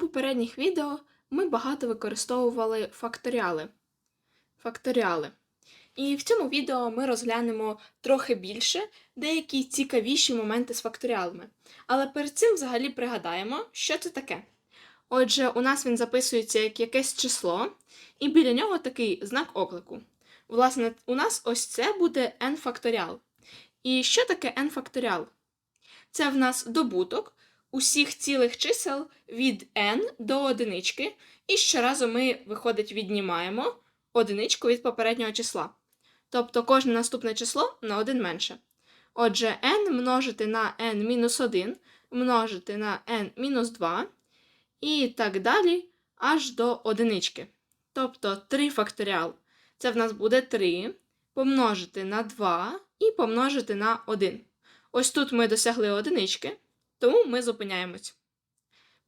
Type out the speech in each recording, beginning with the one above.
попередніх відео ми багато використовували факторіали. Факторіали. І в цьому відео ми розглянемо трохи більше деякі цікавіші моменти з факторіалами. Але перед цим взагалі пригадаємо, що це таке. Отже, у нас він записується як якесь число, і біля нього такий знак оклику. Власне, у нас ось це буде n факторіал. І що таке n факторіал? Це в нас добуток усіх цілих чисел від n до одинички, і щоразу ми, виходить, віднімаємо одиничку від попереднього числа. Тобто кожне наступне число на один менше. Отже, n множити на n-1 множити на n-2 і так далі аж до одинички. Тобто 3 факторіал. Це в нас буде 3 помножити на 2 і помножити на 1. Ось тут ми досягли одинички, тому ми зупиняємось.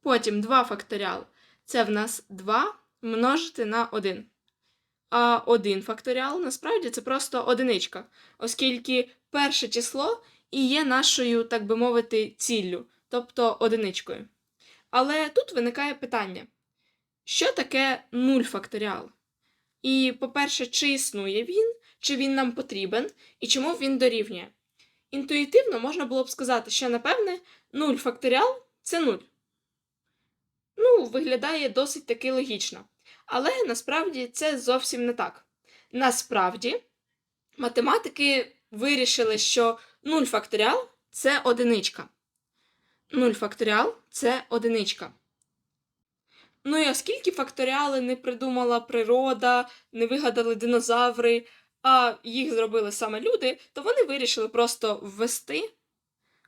Потім 2 факторіал. Це в нас 2 множити на 1. А 1 факторіал насправді це просто одиничка, оскільки перше число і є нашою, так би мовити, ціллю, тобто одиничкою. Але тут виникає питання: що таке 0 факторіал? І, по-перше, чи існує він, чи він нам потрібен, і чому він дорівнює? Інтуїтивно можна було б сказати, що, напевне, 0 факторіал це 0. Ну, виглядає досить таки логічно. Але насправді це зовсім не так. Насправді, математики вирішили, що 0 факторіал це одиничка. 0 факторіал це одиничка. Ну і оскільки факторіали не придумала природа, не вигадали динозаври, а їх зробили саме люди, то вони вирішили просто ввести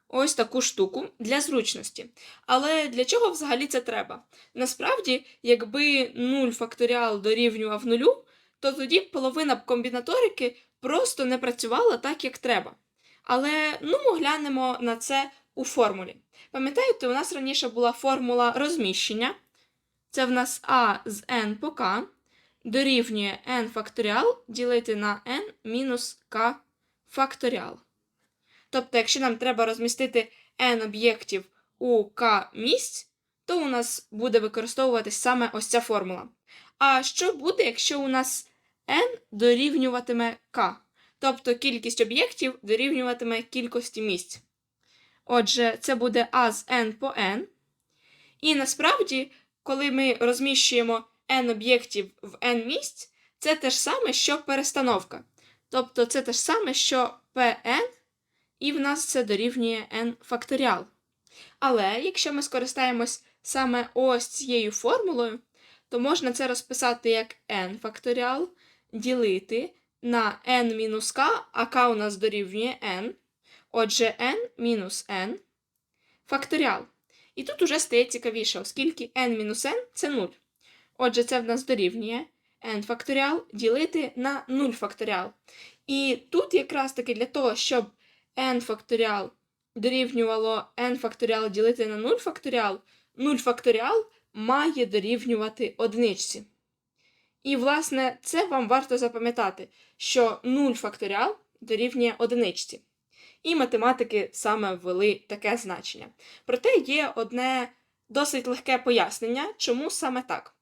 ось таку штуку для зручності. Але для чого взагалі це треба? Насправді, якби 0 факторіал дорівнював нулю, то тоді половина комбінаторики просто не працювала так, як треба. Але ну, ми глянемо на це у формулі. Пам'ятаєте, у нас раніше була формула розміщення. Це в нас а з n по k дорівнює n факторіал ділити на n мінус k факторіал. Тобто, якщо нам треба розмістити n об'єктів у k місць, то у нас буде використовуватись саме ось ця формула. А що буде, якщо у нас n дорівнюватиме k? Тобто кількість об'єктів дорівнюватиме кількості місць. Отже, це буде a з n по n. І насправді, коли ми розміщуємо n об'єктів в n місць, це те ж саме, що перестановка. Тобто це те ж саме, що Pn, і в нас це дорівнює n факторіал. Але якщо ми скористаємось саме ось цією формулою, то можна це розписати як n факторіал ділити на n мінус k, а k у нас дорівнює n. Отже, n мінус n факторіал. І тут уже стає цікавіше, оскільки n мінус n це 0. Отже, це в нас дорівнює n факторіал ділити на 0 факторіал. І тут якраз таки для того, щоб n факторіал дорівнювало n факторіал ділити на 0 факторіал, 0 факторіал має дорівнювати одиничці. І, власне, це вам варто запам'ятати, що 0 факторіал дорівнює одиничці. І математики саме ввели таке значення. Проте є одне досить легке пояснення, чому саме так.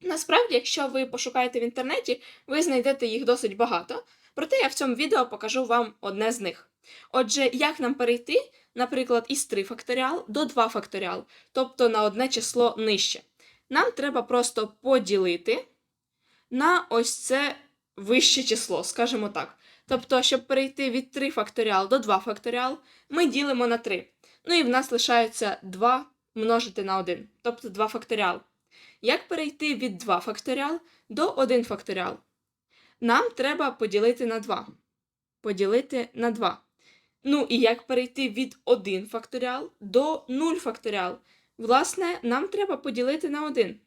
Насправді, якщо ви пошукаєте в інтернеті, ви знайдете їх досить багато, проте я в цьому відео покажу вам одне з них. Отже, як нам перейти, наприклад, із 3 факторіал до 2 факторіал, тобто на одне число нижче. Нам треба просто поділити на ось це вище число, скажімо так. Тобто, щоб перейти від 3 факторіал до 2 факторіал, ми ділимо на 3. Ну і в нас лишається 2 множити на 1, тобто 2 факторіал. Як перейти від 2 факторіал до 1 факторіал? Нам треба поділити на 2. Поділити на 2. Ну і як перейти від 1 факторіал до 0 факторіал? Власне, нам треба поділити на 1.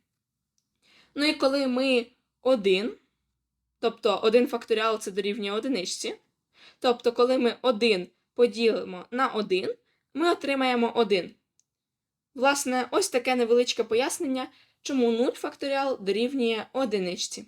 Ну і коли ми 1, тобто 1 факторіал це дорівнює одиничці. Тобто, коли ми 1 поділимо на 1, ми отримаємо 1. Власне, ось таке невеличке пояснення, чому 0 факторіал дорівнює одиничці.